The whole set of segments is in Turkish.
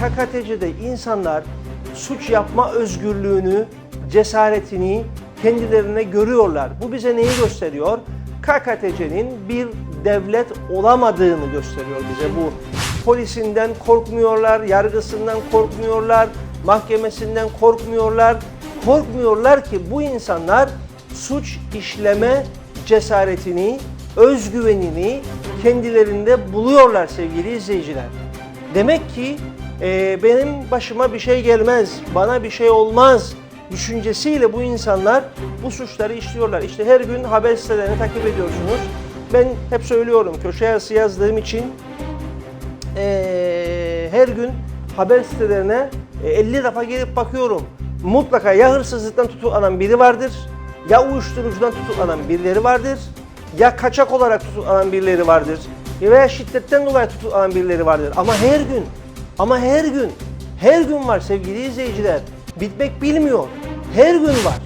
KKTC'de insanlar suç yapma özgürlüğünü, cesaretini kendilerine görüyorlar. Bu bize neyi gösteriyor? KKTC'nin bir devlet olamadığını gösteriyor bize bu. Polisinden korkmuyorlar, yargısından korkmuyorlar, mahkemesinden korkmuyorlar. Korkmuyorlar ki bu insanlar suç işleme cesaretini, özgüvenini kendilerinde buluyorlar sevgili izleyiciler. Demek ki e, benim başıma bir şey gelmez, bana bir şey olmaz düşüncesiyle bu insanlar bu suçları işliyorlar. İşte her gün haber sitelerini takip ediyorsunuz. Ben hep söylüyorum köşe yazısı yazdığım için e, her gün haber sitelerine e, 50 defa gelip bakıyorum. Mutlaka ya hırsızlıktan tutuklanan biri vardır, ya uyuşturucudan tutuklanan birileri vardır, ya kaçak olarak tutuklanan birileri vardır, veya şiddetten dolayı tutuklanan birileri vardır. Ama her gün, ama her gün, her gün var sevgili izleyiciler. Bitmek bilmiyor. Her gün var.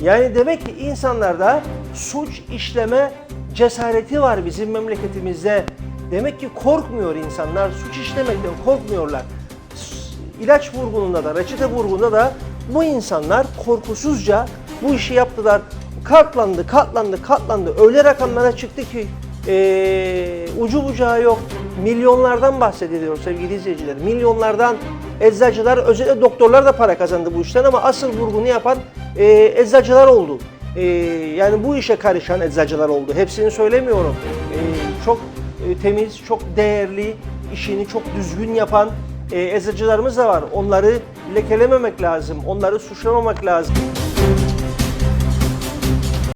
Yani demek ki insanlarda suç işleme cesareti var bizim memleketimizde. Demek ki korkmuyor insanlar, suç işlemekten korkmuyorlar. İlaç vurgununda da, reçete vurgununda da bu insanlar korkusuzca bu işi yaptılar. Katlandı, katlandı, katlandı. Öyle rakamlara çıktı ki eee, ucu bucağı yok. Milyonlardan bahsediliyor sevgili izleyiciler. Milyonlardan eczacılar, özellikle doktorlar da para kazandı bu işten ama asıl vurgunu yapan eee, eczacılar oldu. Eee, yani bu işe karışan eczacılar oldu. Hepsini söylemiyorum. Eee, çok e, temiz, çok değerli, işini çok düzgün yapan e, eczacılarımız da var. Onları lekelememek lazım, onları suçlamamak lazım.